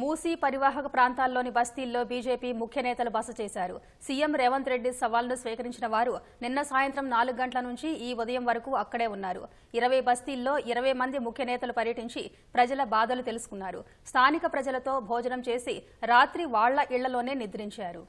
మూసీ పరివాహక ప్రాంతాల్లోని బస్తీల్లో బీజేపీ ముఖ్య నేతలు బస చేశారు. సీఎం రేవంత్ రెడ్డి సవాల్ను స్వీకరించిన వారు నిన్న సాయంత్రం నాలుగు గంటల నుంచి ఈ ఉదయం వరకు అక్కడే ఉన్నారు. ఇరవై బస్తీల్లో ఇరవై మంది ముఖ్య నేతలు పర్యటించి ప్రజల బాధలు తెలుసుకున్నారు. స్థానిక ప్రజలతో భోజనం చేసి రాత్రి వాళ్ళ ఇళ్ళలోనే నిద్రించారు.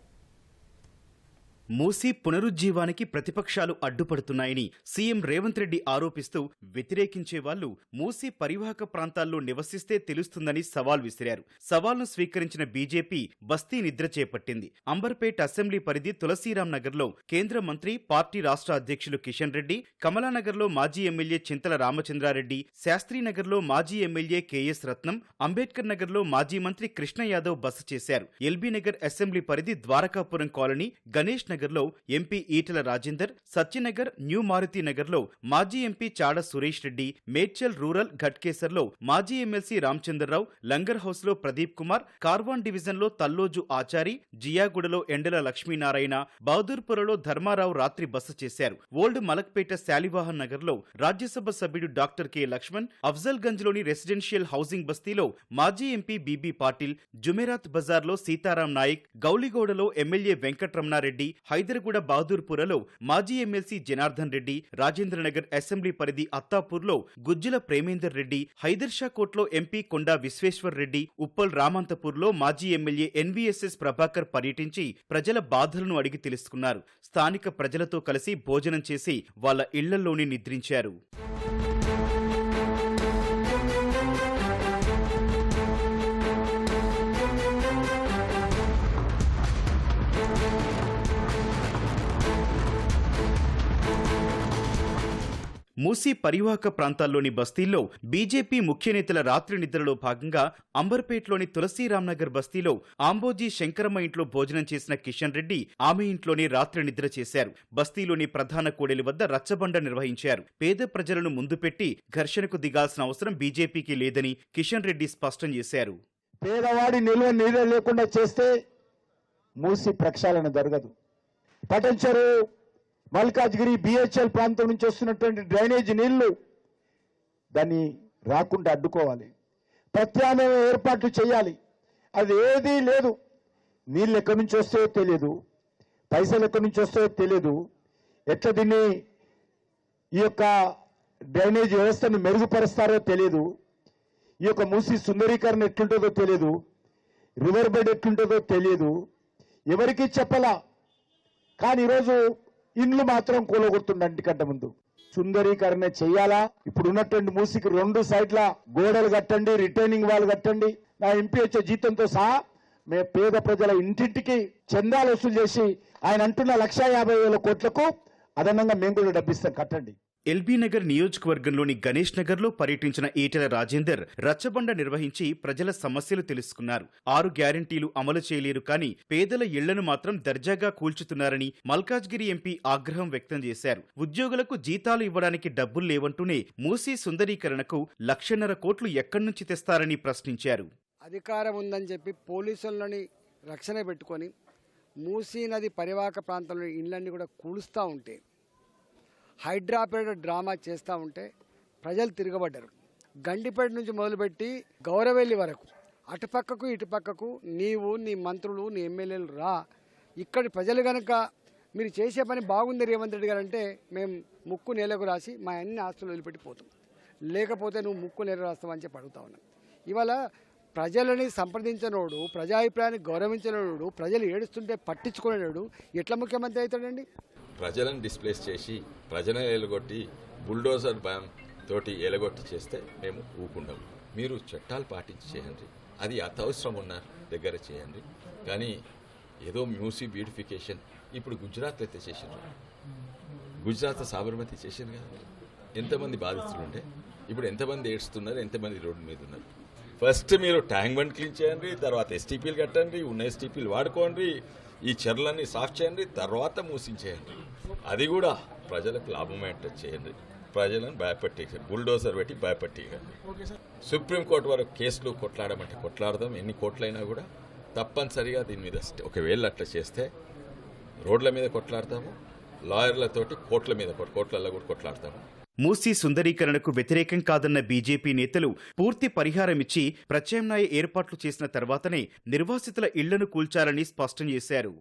మూసీ పునరుజ్జీవానికి ప్రతిపక్షాలు అడ్డుపడుతున్నాయని సీఎం రేవంత్ రెడ్డి ఆరోపిస్తూ వ్యతిరేకించే వాళ్ళు మూసీ పరివాహక ప్రాంతాల్లో నివసిస్తే తెలుస్తుందని సవాల్ విసిరారు. సవాల్ను స్వీకరించిన బీజేపీ బస్తీ నిద్ర చేపట్టింది. అంబర్పేట్ అసెంబ్లీ పరిధి తులసీరాం నగర్లో కేంద్ర మంత్రి పార్టీ రాష్ట్ర అధ్యక్షులు కిషన్ రెడ్డి కమలానగర్లో మాజీ ఎమ్మెల్యే చింతల రామచంద్రారెడ్డి శాస్త్రీనగర్లో మాజీ ఎమ్మెల్యే కెఎస్ రత్నం అంబేద్కర్ నగర్లో మాజీ మంత్రి కృష్ణ యాదవ్ బస చేశారు. ఎల్బీ నగర్ అసెంబ్లీ పరిధి ద్వారకాపురం కాలనీ గణేష్ లో ఎంపీ ఈటల రాజేందర్ సత్యనగర్ న్యూ మారుతి నగర్లో మాజీ ఎంపీ చాడ సురేష్ రెడ్డి మేడ్చల్ రూరల్ ఘట్కేసర్లో మాజీ ఎమ్మెల్సీ రామచంద్రరావు లంగర్ హౌస్లో ప్రదీప్ కుమార్ కార్వాన్ డివిజన్లో తల్లోజు ఆచారి జియాగూడలో ఎండల లక్ష్మీనారాయణ బహదూర్పురలో ధర్మారావు రాత్రి బస చేశారు. ఓల్డ్ మలక్పేట శాలివాహన్ నగర్లో రాజ్యసభ సభ్యుడు డాక్టర్ కె లక్ష్మణ్ అఫ్జల్ గంజ్లోని రెసిడెన్షియల్ హౌసింగ్ బస్తీలో మాజీ ఎంపీ బీబీ పాటిల్ జుమేరాత్ బజార్లో సీతారాం నాయక్ గౌలిగౌడలో ఎమ్మెల్యే వెంకట్రమణారెడ్డి హైదర్గూడ బహదూర్పురలో మాజీ ఎమ్మెల్సీ జనార్దన్ రెడ్డి రాజేంద్రనగర్ అసెంబ్లీ పరిధి అత్తాపూర్లో గుజ్జుల ప్రేమేందర్ రెడ్డి హైదర్షా కోట్లో ఎంపీ కొండా విశ్వేశ్వర్ రెడ్డి ఉప్పల్ రామంతపూర్లో మాజీ ఎమ్మెల్యే ఎన్వీఎస్ఎస్ ప్రభాకర్ పర్యటించి ప్రజల బాధలను అడిగి తెలుసుకున్నారు. స్థానిక ప్రజలతో కలిసి భోజనం చేసి వాళ్ళ ఇళ్ళలోనే నిద్రించారు. మూసీ పరివాహక ప్రాంతాల్లోని బస్తీల్లో బీజేపీ ముఖ్య నేతల రాత్రి నిద్రలో భాగంగా అంబర్పేట్లోని తులసీరాంనగర్ బస్తీలో ఆంబోజీ శంకరమ్మ ఇంట్లో భోజనం చేసిన కిషన్ రెడ్డి ఆమె ఇంట్లోనే రాత్రి నిద్ర చేశారు. బస్తీలోని ప్రధాన కూడలి వద్ద రచ్చబండ నిర్వహించారు. పేద ప్రజలను ముందు పెట్టి ఘర్షణకు దిగాల్సిన అవసరం బీజేపీకి లేదని కిషన్ రెడ్డి స్పష్టం చేశారు. పేదవాడి నిల్వ నీరు లేకుండా చేస్తే మూసి ప్రక్షాళన జరగదు. పటంచెరు మల్కాజ్గిరి బిహెచ్ఎల్ ప్రాంతం నుంచి వస్తున్నటువంటి డ్రైనేజ్ నీళ్ళు దాన్ని రాకుండా అడ్డుకోవాలి. ప్రత్యామ్నాయ ఏర్పాట్లు చేయాలి. అది ఏదీ లేదు. నీళ్ళు ఎక్కడి నుంచి వస్తాయో తెలియదు పైసలు ఎక్కడి నుంచి వస్తాయో తెలియదు ఎట్లా దీన్ని ఈ యొక్క డ్రైనేజ్ వ్యవస్థను మెరుగుపరుస్తారో తెలియదు ఈ యొక్క మూసి సుందరీకరణ ఎట్లుంటుందో తెలియదు రివర్ బెడ్ ఎట్లుంటుందో తెలియదు ఎవరికి చెప్పలా. కానీ ఈరోజు ఇండ్లు మాత్రం కూలగొడుతుండ కంటే ముందు. సుందరీకరణ చెయ్యాలా? ఇప్పుడు ఉన్నటువంటి మూసికి రెండు సైడ్ల గోడలు కట్టండి రిటైనింగ్ వాళ్ళు కట్టండి. నా ఎంపీ వచ్చే జీతంతో సహా మే పేద ప్రజల ఇంటింటికి చందాలు వసూలు చేసి ఆయన అంటున్న లక్షా యాభై వేల కోట్లకు అదనంగా మేము కూడా డబ్బిస్తాం కట్టండి. ఎల్బీ నగర్ నియోజకవర్గంలోని గణేష్ నగర్లో పర్యటించిన ఈటెల రాజేందర్ రచ్చబండ నిర్వహించి ప్రజల సమస్యలు తెలుసుకున్నారు. ఆరు గ్యారంటీలు అమలు చేయలేరు కానీ పేదల ఇళ్ళను మాత్రం దర్జాగా కూల్చుతున్నారని మల్కాజ్గిరి ఎంపీ ఆగ్రహం వ్యక్తం చేశారు. ఉద్యోగులకు జీతాలు ఇవ్వడానికి డబ్బులు లేవంటూనే మూసీ సుందరీకరణకు లక్షన్నర కోట్లు ఎక్కడి నుంచి తెస్తారని ప్రశ్నించారు. అధికారం ఉందని చెప్పి పోలీసులని రక్షణ పెట్టుకొని మూసీ నది పరివాహక ప్రాంతంలో ఇండ్లన్నీ కూడా కూలుస్తూ ఉంటే హైడ్రాపేట డ్రామా చేస్తూ ఉంటే ప్రజలు తిరగబడ్డారు. గండిపేట నుంచి మొదలుపెట్టి గౌరవెల్లి వరకు అటుపక్కకు ఇటుపక్కకు నీవు నీ మంత్రులు నీ ఎమ్మెల్యేలు రా. ఇక్కడి ప్రజలు కనుక మీరు చేసే పని బాగుంది రేవంత్ రెడ్డి గారు అంటే మేము ముక్కు నేలకు రాసి మా అన్ని ఆస్తులు వదిలిపెట్టి పోతాం లేకపోతే నువ్వు ముక్కు నేల రాస్తావని చెప్పి అడుగుతా ఉన్నాం. ఇవాళ ప్రజలని సంప్రదించినోడు ప్రజాభిప్రాయాన్ని గౌరవించినోడు ప్రజలు ఏడుస్తుంటే పట్టించుకునేవాడు ఎట్లా ముఖ్యమంత్రి అవుతాడండి? ప్రజలను డిస్ప్లేస్ చేసి ప్రజలను ఎలగొట్టి బుల్డోజర్ బ్యాన్ తోటి ఎలగొట్టి చేస్తే మేము ఊకుండము మీరు చట్టాలు పాటించి చేయండి. అది అత్యవసరం ఉన్న దగ్గర చేయండి. కానీ ఏదో మ్యూసి బ్యూటిఫికేషన్. ఇప్పుడు గుజరాత్ అయితే చేసిండ్రు. గుజరాత్ సాబర్మతి చేసిండ్రు కదా. ఎంతమంది బాధితులు ఉండే ఇప్పుడు ఎంతమంది ఏడుస్తున్నారు? ఎంతమంది రోడ్డు మీద ఉన్నారు? ఫస్ట్ మీరు ట్యాంక్ బండ్ క్లీన్ చేయండి తర్వాత ఎస్టీపీలు కట్టండి ఉన్న ఎస్టీపీలు వాడుకోండి ఈ చెర్లన్నీ సాఫ్ చేయండి తర్వాత మూసించేయండి. అది కూడా ప్రజలకు లాభమేట చేయండి. ప్రజలను భయపెట్టేసి బుల్డోజర్ పెట్టి భయపెట్టేయండి. సుప్రీంకోర్టు వరకు కేసులు కొట్లాడమంటే కొట్లాడదాం ఎన్ని కోట్లైనా కూడా తప్పనిసరిగా దీని మీద ఒకవేళ అట్లా చేస్తే రోడ్ల మీద కొట్లాడతాము లాయర్లతోటి కోట్ల మీద కొట్- కోట్లలో కూడా కొట్లాడతాము. మూసీ సుందరీకరణకు వ్యతిరేకం కాదన్న బీజేపీ నేతలు పూర్తి పరిహారమిచ్చి ప్రత్యామ్నాయ ఏర్పాట్లు చేసిన తర్వాతనే నిర్వాసితుల ఇళ్ళను కూల్చాలని స్పష్టం చేశారు.